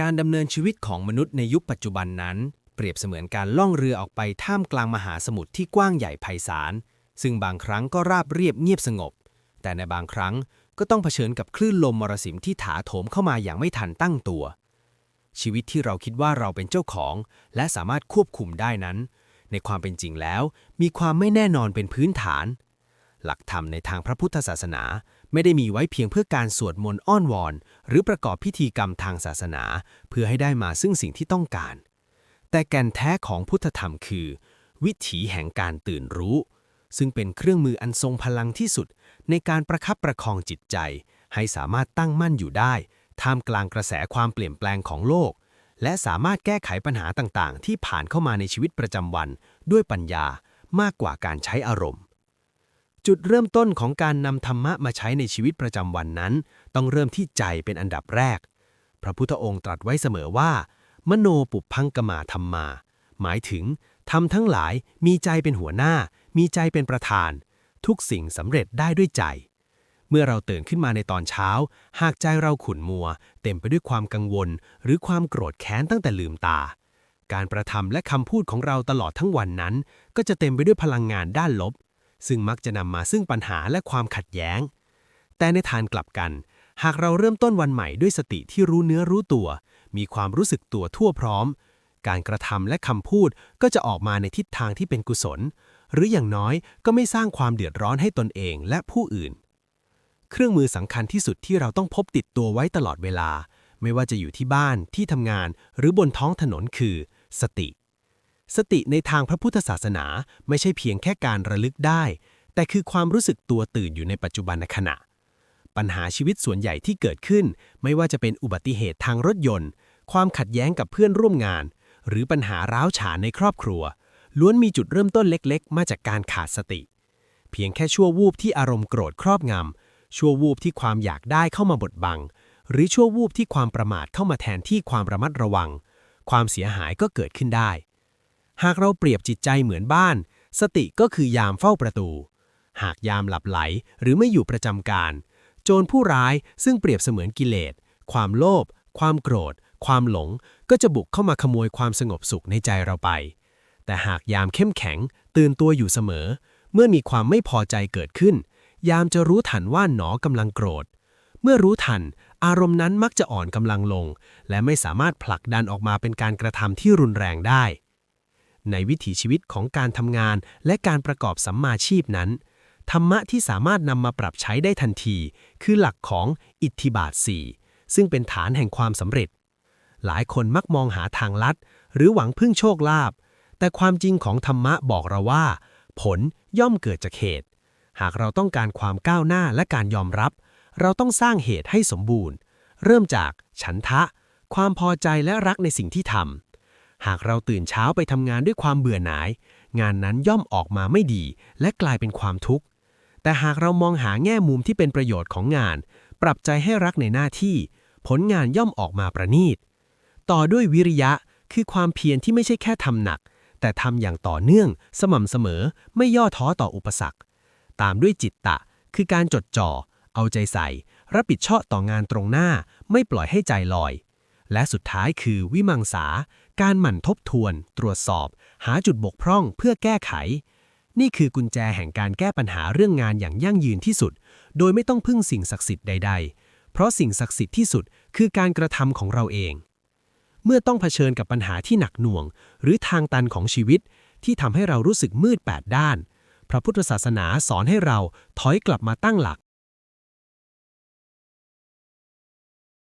การดำเนินชีวิตของมนุษย์ในยุคปัจจุบันนั้น เปรียบเสมือนการล่องเรือออกไปท่ามกลางมหาสมุทรที่กว้างใหญ่ไพศาล ซึ่งบางครั้งก็ราบเรียบเงียบสงบ แต่ในบางครั้งก็ต้องเผชิญกับคลื่นลมมรสุมที่ถาโถมเข้ามาอย่างไม่ทันตั้งตัว ชีวิตที่เราคิดว่าเราเป็นเจ้าของ และสามารถควบคุมได้นั้น ในความเป็นจริงแล้ว มีความไม่แน่นอนเป็นพื้นฐาน หลักธรรมในทางพระพุทธศาสนา ไม่ได้มีไว้เพียงเพื่อการสวดมนต์อ้อนวอน หรือประกอบพิธีกรรมทางศาสนา เพื่อให้ได้มาซึ่งสิ่งที่ต้องการ แต่แก่นแท้ของพุทธธรรมคือ วิถีแห่งการตื่นรู้ ซึ่งเป็นเครื่องมืออันทรงพลังที่สุด ในการประคับประคองจิตใจ ให้สามารถตั้งมั่นอยู่ได้ ท่ามกลางกระแสความเปลี่ยนแปลงของโลก และสามารถแก้ไขปัญหาต่างๆ ที่ผ่านเข้ามาในชีวิตประจำวัน ด้วยปัญญามากกว่าการใช้อารมณ์ จุดเริ่มต้นของการนำธรรมะมาใช้ในชีวิตประจำวันนั้น ต้องเริ่มที่ใจเป็นอันดับแรก พระพุทธองค์ตรัสไว้เสมอว่า มโนปุพังกมาธรรมา หมายถึงทำทั้งหลายมีใจเป็นหัวหน้า มีใจเป็นประธาน ทุกสิ่งสำเร็จได้ด้วยใจ เมื่อเราตื่นขึ้นมาในตอนเช้า หากใจเราขุ่นมัว เต็มไปด้วยความกังวล หรือความโกรธแค้นตั้งแต่ลืมตา การประทำและคำพูดของเราตลอดทั้งวันนั้น ก็จะเต็มไปด้วยพลังงานด้านลบ ซึ่งมักจะนำมาซึ่งปัญหาและความขัดแย้ง แต่ในทางกลับกัน หากเราเริ่มต้นวันใหม่ด้วยสติที่รู้เนื้อรู้ตัว มีความรู้สึกตัวทั่วพร้อม การกระทำและคำพูดก็จะออกมาในทิศทางที่เป็นกุศล หรืออย่างน้อยก็ไม่สร้างความเดือดร้อนให้ตนเองและผู้อื่น เครื่องมือสำคัญที่สุดที่เราต้องพบติดตัวไว้ตลอดเวลา ไม่ว่าจะอยู่ที่บ้านที่ทำงาน หรือบนท้องถนนคือ สติ สติในทางพระพุทธศาสนาไม่ใช่เพียงแค่การระลึกได้ แต่คือความรู้สึกตัวตื่นอยู่ในปัจจุบันขณะ ปัญหาชีวิตส่วนใหญ่ที่เกิดขึ้น ไม่ว่าจะเป็นอุบัติเหตุทางรถยนต์ ความขัดแย้งกับเพื่อนร่วมงาน หรือปัญหาร้าวฉานในครอบครัว ล้วนมีจุดเริ่มต้นเล็กๆ มาจากการขาดสติ เพียงแค่ชั่ววูบที่อารมณ์โกรธครอบงำชั่ววูบที่ความอยากได้เข้ามาบดบัง หรือชั่ววูบที่ความประมาทเข้ามาแทนที่ความระมัดระวัง ความเสียหายก็เกิดขึ้นได้ หากเราเปรียบจิตใจเหมือนบ้าน สติก็คือยามเฝ้าประตู หากยามหลับไหลหรือไม่อยู่ประจำการ โจรผู้ร้ายซึ่งเปรียบเสมือนกิเลส ความโลภ ความโกรธ ความหลง ก็จะบุกเข้ามาขโมยความสงบสุขในใจเราไป แต่หากยามเข้มแข็ง ตื่นตัวอยู่เสมอ เมื่อมีความไม่พอใจเกิดขึ้น ยามจะรู้ทันว่าหนอกำลังโกรธ เมื่อรู้ทัน อารมณ์นั้นมักจะอ่อนกำลังลง และไม่สามารถผลักดันออกมาเป็นการกระทำที่รุนแรงได้ ในวิถีชีวิตของการทำงาน และการประกอบสัมมาชีพนั้น ธรรมะที่สามารถนำมาปรับใช้ได้ทันที คือหลักของอิทธิบาท 4 ซึ่งเป็นฐานแห่งความสำเร็จ หลายคนมักมองหาทางลัด หรือหวังพึ่งโชคลาภแต่ความจริงของธรรมะบอกเราว่า ผลย่อมเกิดจากเหตุ หากเราต้องการความก้าวหน้าและการยอมรับ เราต้องสร้างเหตุให้สมบูรณ์ เริ่มจากฉันทะ ความพอใจและรักในสิ่งที่ทำ หากเราตื่นเช้าไปทำงานด้วยความเบื่อหน่าย งานนั้นย่อมออกมาไม่ดี และกลายเป็นความทุกข์ แต่หากเรามองหาแง่มุมที่เป็นประโยชน์ของงาน ปรับใจให้รักในหน้าที่ ผลงานย่อมออกมาประณีต ต่อด้วยวิริยะคือความเพียรที่ไม่ใช่แค่ทำหนัก แต่ทำอย่างต่อเนื่อง สม่ำเสมอ ไม่ย่อท้อต่ออุปสรรค ตามด้วยจิตตะ คือการจดจ่อ เอาใจใส่ รับผิดชอบต่องานตรงหน้า ไม่ปล่อยให้ใจลอย และสุดท้ายคือวิมังสา การหมั่นทบทวน ตรวจสอบ หาจุดบกพร่องเพื่อแก้ไข นี่คือกุญแจแห่งการแก้ปัญหาเรื่องงานอย่างยั่งยืนที่สุด โดยไม่ต้องพึ่งสิ่งศักดิ์สิทธิ์ใด ๆ เพราะสิ่งศักดิ์สิทธิ์ที่สุดคือการกระทำของเราเอง เมื่อต้องเผชิญกับปัญหาที่หนักหน่วง หรือทางตันของชีวิต ที่ทำให้เรารู้สึกมืดแปดด้าน พระพุทธศาสนาสอนให้เราถอยกลับมาตั้งหลัก